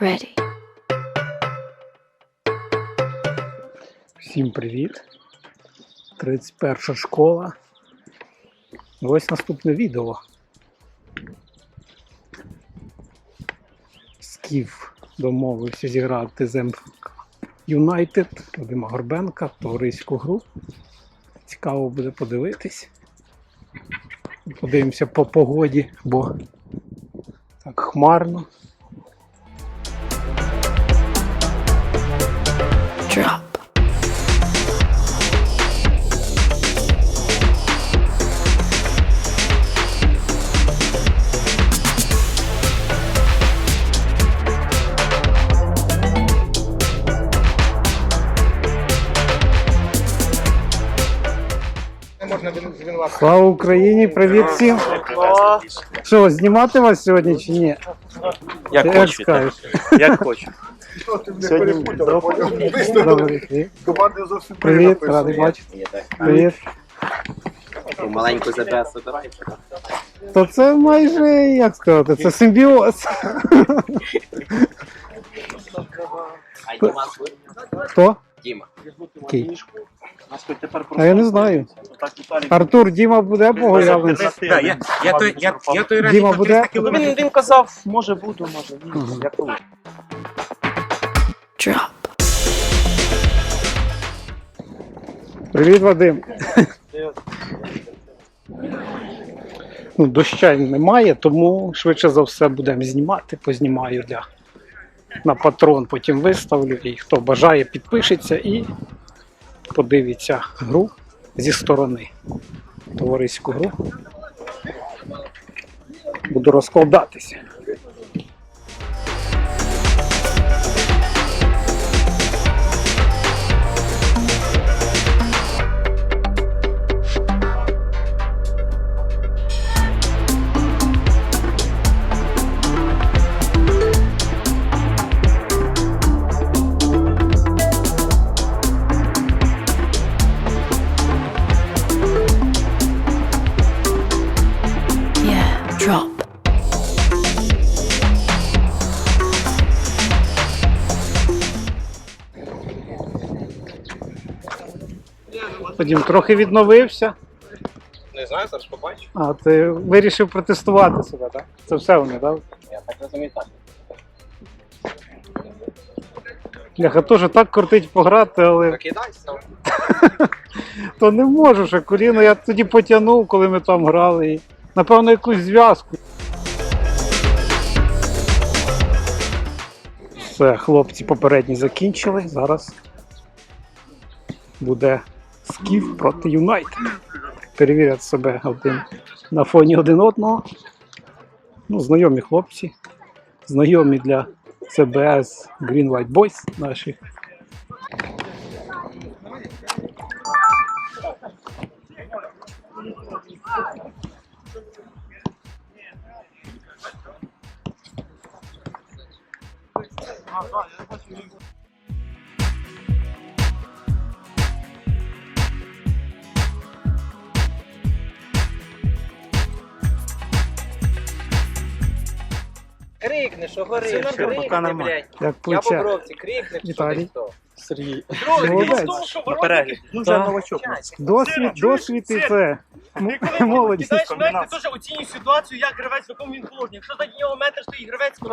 Ready. Всім привіт! 31 школа. Ось наступне відео. Скіф домовився зіграти з МФК Юнайтед Вадима Горбенка, товариську гру. Цікаво буде подивитись. Подивимося по погоді, бо так хмарно. Drop. Слава Україні! Привіт всім! Що, знімати вас сьогодні чи ні? Як Як хочете. Скажеш? Як хочу. Сьогодні Добрий. Команди зовсім Привіт, радий бачити. Привіт. маленьку ЗБС забирайте. То це майже, як сказати, це симбіоз. А Діма Хто? Діма. Який? А я не знаю. Артур, Діма буде або я я, я, той, я, я той раз Діма буде? 300 Він, кілометрів. він казав, може буду, може ні. Як. Drop. Привіт, Вадим. Ну, доща немає, тому швидше за все будемо знімати. Познімаю для на патрон, потім виставлю. І хто бажає, підпишеться і подивиться гру зі сторони. Товариську гру. Буду розкладатися. Потім трохи відновився. Не знаю, зараз побачу. А ти вирішив протестувати себе, так? Це все вони, так? Я так розумію, так. Бляха, теж так кортить пограти, але Прокидайся. то не можу ще коліно. Я тоді потягнув, коли ми там грали. І, напевно, якусь зв'язку. Все, хлопці попередні закінчили. Зараз буде скіф проти Юнайтед. Перевірять себе один на фоні один одного. Ну, знайомі хлопці. Знайомі для ЦБС Green White Boys наших. Крикни, що гориш, Все крикни, поки нормально. блядь. Як Я по плече. бровці, крикни, що Віталій. ти хто. Сергій. Молодець. На перегляд. Ну, вже Так. новачок. Досвід, досвід і це. м- Молодість. Кидаєш ти теж оцінюй ситуацію, як гравець, в якому він положенні. Якщо за нього метр стоїть гравець, не,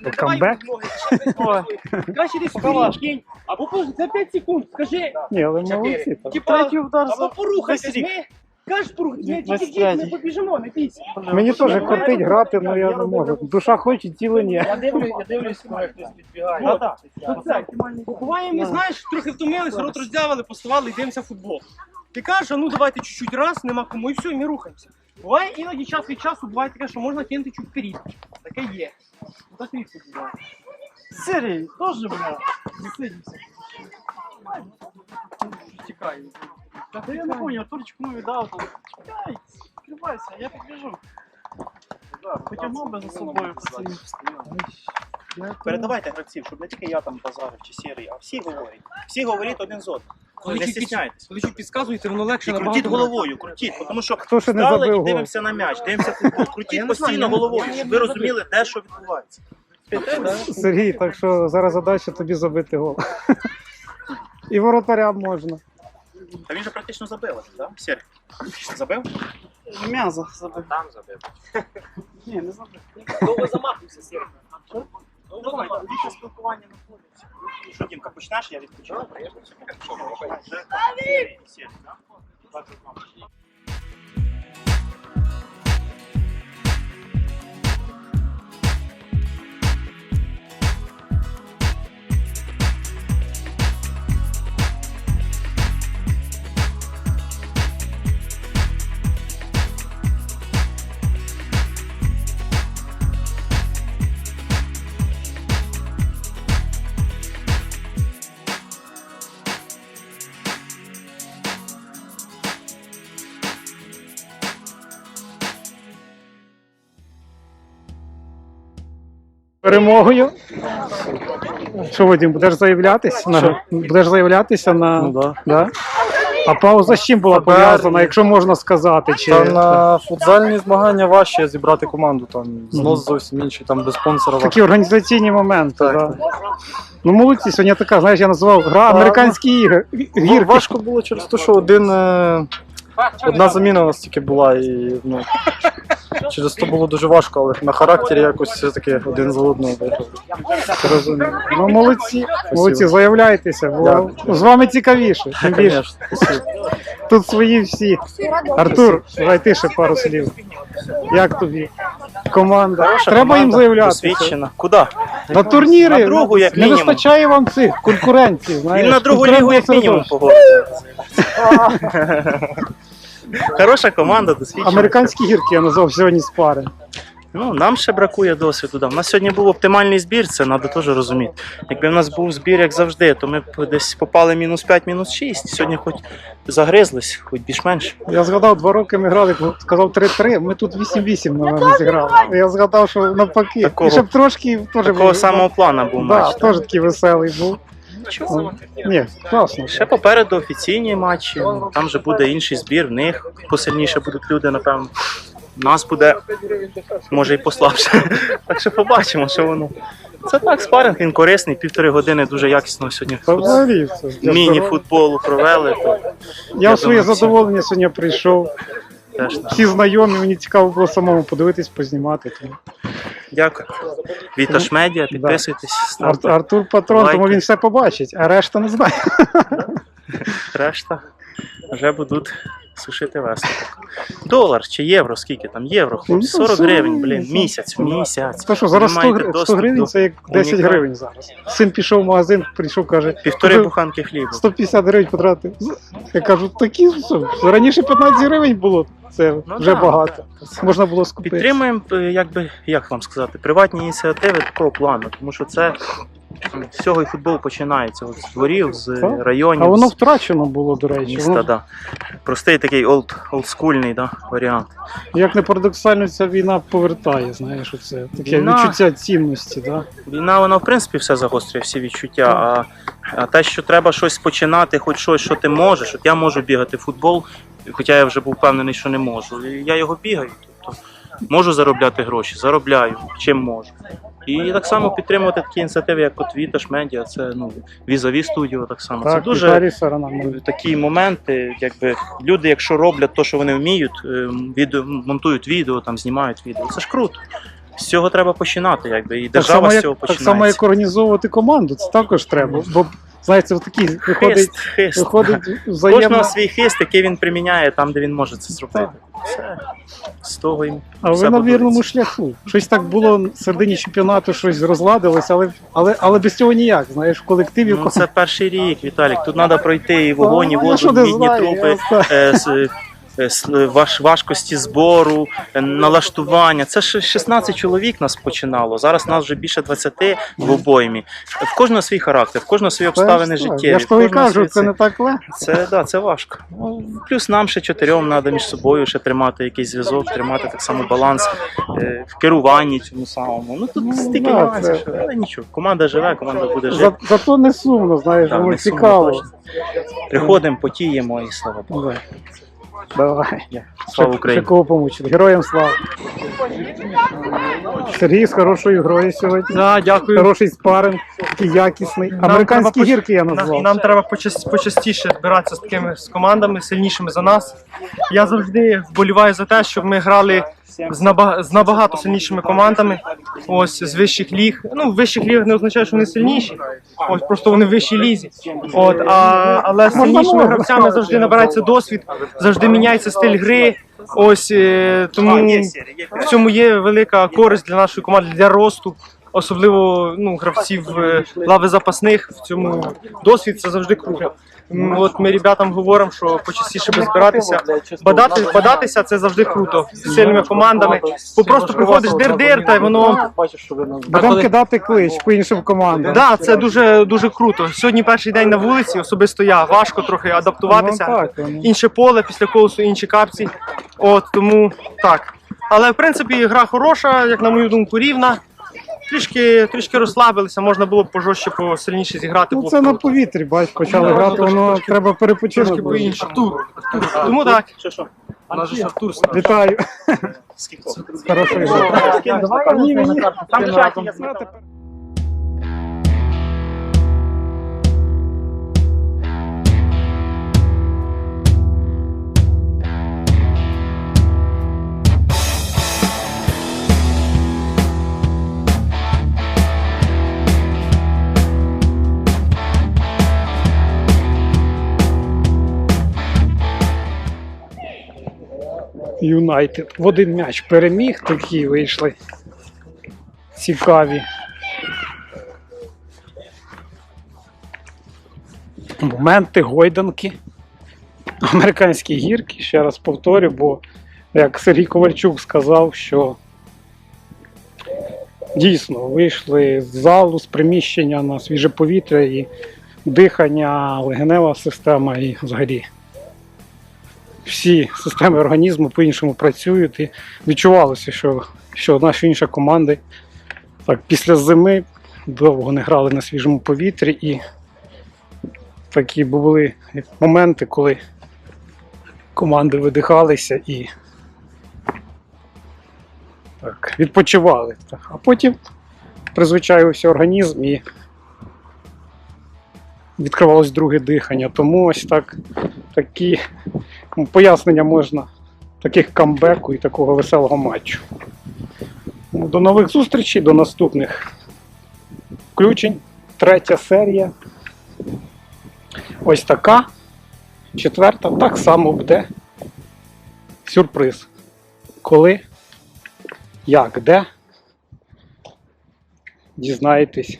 не давай камбек? йому ноги, ти ще не Краще десь скоріш кинь, або це 5 секунд, скажи, Ні, але молодці. там. типа, або порухайся, ми, кажеш порухайся, ми тільки ми побіжимо, не бійся. Мені теж кортить грати, але я не можу. Душа хоче, тіло ні. Я дивлюсь, я дивлюсь, коли хтось підбігає. Ну, так. Буває, ми, знаєш, трохи втомилися, рот роздявили, поставали і дивимося футбол. Ти кажеш, а ну давайте чуть-чуть раз, нема кому, і все, і ми рухаємося. Буває іноді час від часу, буває таке, що можна кинути чуть вперед. Таке є. Ну, Так рідко буває. Сергій, теж, бля. Засидімося. Тікай. Та я не понял, Турчик ну віддав, там. Чекай, скривайся, я підбіжу. Потягнув би за собою пацанів. Передавайте гравців, щоб не тільки я там базарив чи сірий, а всі говорять. Всі говорять один з одним. Коли Не чуть, стісняйтесь. коли чуть підказуєте, воно легше І крутіть набагато. головою, крутіть, тому що Хто ще не встали забив і гол? дивимося на м'яч, дивимося футбол. Крутіть постійно знаю, головою, я щоб ви розуміли, де що відбувається. Сергій, так що зараз задача тобі забити гол. І воротарям можна. Та він же практично забив, так? Сір. Забив? М'язо забив. Там забив. Ні, не забив. Довго замахнувся Сергій. Давай, більше спілкування на полі. Що, Дімка, почнеш, я відпочину? Давай, приїжджай. Двадцять два. Перемогою. Що, Вадим, будеш заявлятися? На... Будеш заявлятися на. Ну да. Да? А пауза з чим була ФБР. пов'язана, якщо можна сказати? Чи... Та на футзальні змагання важче зібрати команду, там знос зовсім інший, там без спонсора. Такі організаційні моменти. Так. Да. Ну, молодці, сьогодні така, знаєш, я називав гра Та, американські ігри. Ну, Гірки. важко було через те, що один, е, одна заміна у нас тільки була, і ну, через то було дуже важко, але на характері якось все-таки один за одного виграли. Розумію. Ну, молодці, молодці, заявляйтеся, бо Дякую. з вами цікавіше. Тим більше. Конечно, спасибо. Тут свої всі. Артур, давай ти ще пару слів. Як тобі? Команда. Треба їм заявлятися. Досвідчена. Куди? На турніри На другу, як не мінімум. вистачає вам цих конкуренцій. Знаєш, Він на другу лігу як мінімум конкурентного погодиться. Хороша команда, досвідчена. Американські гірки я назвав сьогодні з пари. Ну, нам ще бракує досвіду. да. У нас сьогодні був оптимальний збір, це треба теж розуміти. Якби в нас був збір, як завжди, то ми б десь попали мінус 5, мінус 6. Сьогодні хоч загризлись, хоч більш-менш. Я згадав, два роки ми грали, сказав 3-3, ми тут 8-8, напевно, зіграли. Я згадав, що навпаки. Такого- І щоб трошки теж Такого самого плана був Да, матч. теж такий веселий був. Нічого. Ні, класно. Ще попереду офіційні матчі. Там вже буде інший збір, в них посильніше будуть люди, напевно. У нас буде, може, і послабше. Так що побачимо, що воно. Це так, спаринг, він корисний, півтори години дуже якісно сьогодні. Міні-футболу провели, то Я в своє задоволення сьогодні прийшов. теж. Всі знайомі, мені цікаво було самому подивитись, познімати. Тому. Дякую. Віташ медіа, підписуйтесь, Ар- Артур патрон, тому лайки. він все побачить, а решта не знає. решта. Вже будуть сушити весело. Долар чи євро, скільки там? Євро, хлопці, Ну, 40 гривень, блін, місяць, місяць. То що, зараз Ви 100, 100 гривень це як 10 унікальних- гривень зараз. Син пішов в магазин, прийшов, каже, Півтори буханки хліба. 150 гривень потратив. Я кажу, такі раніше 15 гривень було, це Ну вже да, багато. Можна було скупити. Підтримуємо, е, як би, як вам сказати, приватні ініціативи такого плану, тому що це з цього і футбол починається. От з дворів, з районів, А воно з втрачено було, до речі. міста. Воно, Да. Простий такий олд, олдскульний да, варіант. як не парадоксально, ця війна повертає, знаєш, оце таке Війна- відчуття цінності. Да? Війна, вона в принципі все загострює, всі відчуття. А, а те, що треба щось починати, хоч щось, що ти можеш. От я можу бігати в футбол, хоча я вже був впевнений, що не можу. І я його бігаю. Тобто можу заробляти гроші, заробляю, чим можу. І так само підтримувати такі ініціативи, як от Віташ Медіа, це ну, візові студіо, так само. це дуже такі моменти, якби люди, якщо роблять те, що вони вміють, е, відео, монтують відео, там знімають відео, це ж круто. З цього треба починати, якби і Так держава само, з як, цього так починається. само, як організовувати команду, це також треба. Бо, знаєте, такі виходить, Хист, виходить Кожного свій хист, який він приміняє там, де він може це зробити. Все. З того їм А ви на вірному шляху. Щось так було в середині чемпіонату, щось розладилось, але, але, але без цього ніяк. Знаєш, в колективі Ну, це перший рік, Віталік. Тут треба пройти і вогонь, і воду, мідні трупи, е, е, важкості збору, е, налаштування. Це ж 16 чоловік нас починало. Зараз нас вже більше 20 в обоймі. В кожного свій характер, в кожного свої обставини Та ж так. життєві. Я ж тобі кажу, це не так легко. Це да, це важко. Ну, плюс нам ще чотирьом треба між собою ще тримати якийсь зв'язок, тримати так само баланс е, в керуванні цьому самому. Ну тут Ну, стільки да, нюансів, це- що але нічого. Команда живе, команда буде За, зато не сумно, знаєш, Так, воно не цікаво. Приходимо, потіємо і слава Богу. Да. Давай. Слава Україні! Ще кого помучили. Героям слава. Сергій з хорошою грою сьогодні. Да, дякую. Хороший спаринг, такий якісний. Американські треба поч- гірки я Нам, назвав. нам треба почас- почастіше збиратися з такими з командами, сильнішими за нас. Я завжди вболіваю за те, щоб ми грали з, наба- з набагато сильнішими командами. Ось з вищих ліг. Ну, вищих ліг не означає, що вони сильніші. Ось просто вони в вищій лізі. От, а, але з сильнішими гравцями завжди набирається досвід, завжди міняється стиль гри. Ось е, тому в цьому є велика користь для нашої команди для росту. Особливо ну, гравців е, лави запасних в цьому досвід це завжди круто. От ми ребятам говоримо, що почастіше би збиратися. Бадати, бадатися це завжди круто. З сильними командами. Бо просто приходиш дир-дир, та й воно Будемо кидати клич по іншим командам. да, це дуже дуже круто. Сьогодні перший день на вулиці, особисто я. Важко трохи Ну, адаптуватися. ну. Інше поле після колосу, інші капці. От тому так. Але в принципі гра хороша, як на мою думку, рівна. Трішки, трішки розслабилися, можна було б пожорстче, посильніше зіграти. Ну було б це на круто. повітрі, бач, почали Ну, грати, трошки- воно трошки- треба перепочити. Трошки по-іншому. Тому так. У нас же ж Артур Вітаю. З хорошою грою. Ні, ні. Там в чаті є. Юнайтед в один м'яч переміг, такі вийшли цікаві. Моменти, гойданки. Американські гірки, ще раз повторю, бо як Сергій Ковальчук сказав, що дійсно вийшли з залу, з приміщення на свіже повітря і дихання, легенева система і взагалі всі системи організму по-іншому працюють. І відчувалося, що, що наші інші команди так, після зими довго не грали на свіжому повітрі, і такі були моменти, коли команди видихалися і так, відпочивали. А потім призвичаювався організм і відкривалось друге дихання. Тому ось так такі пояснення можна таких камбеку і такого веселого матчу. Ну, До нових зустрічей, до наступних включень. Третя серія. Ось така. Четверта так само буде сюрприз. Коли, як, де. Дізнаєтесь.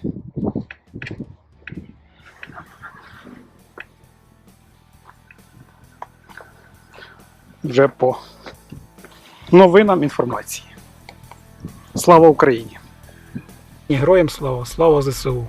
Вже по новинам інформації. Слава Україні! І героям слава, слава ЗСУ!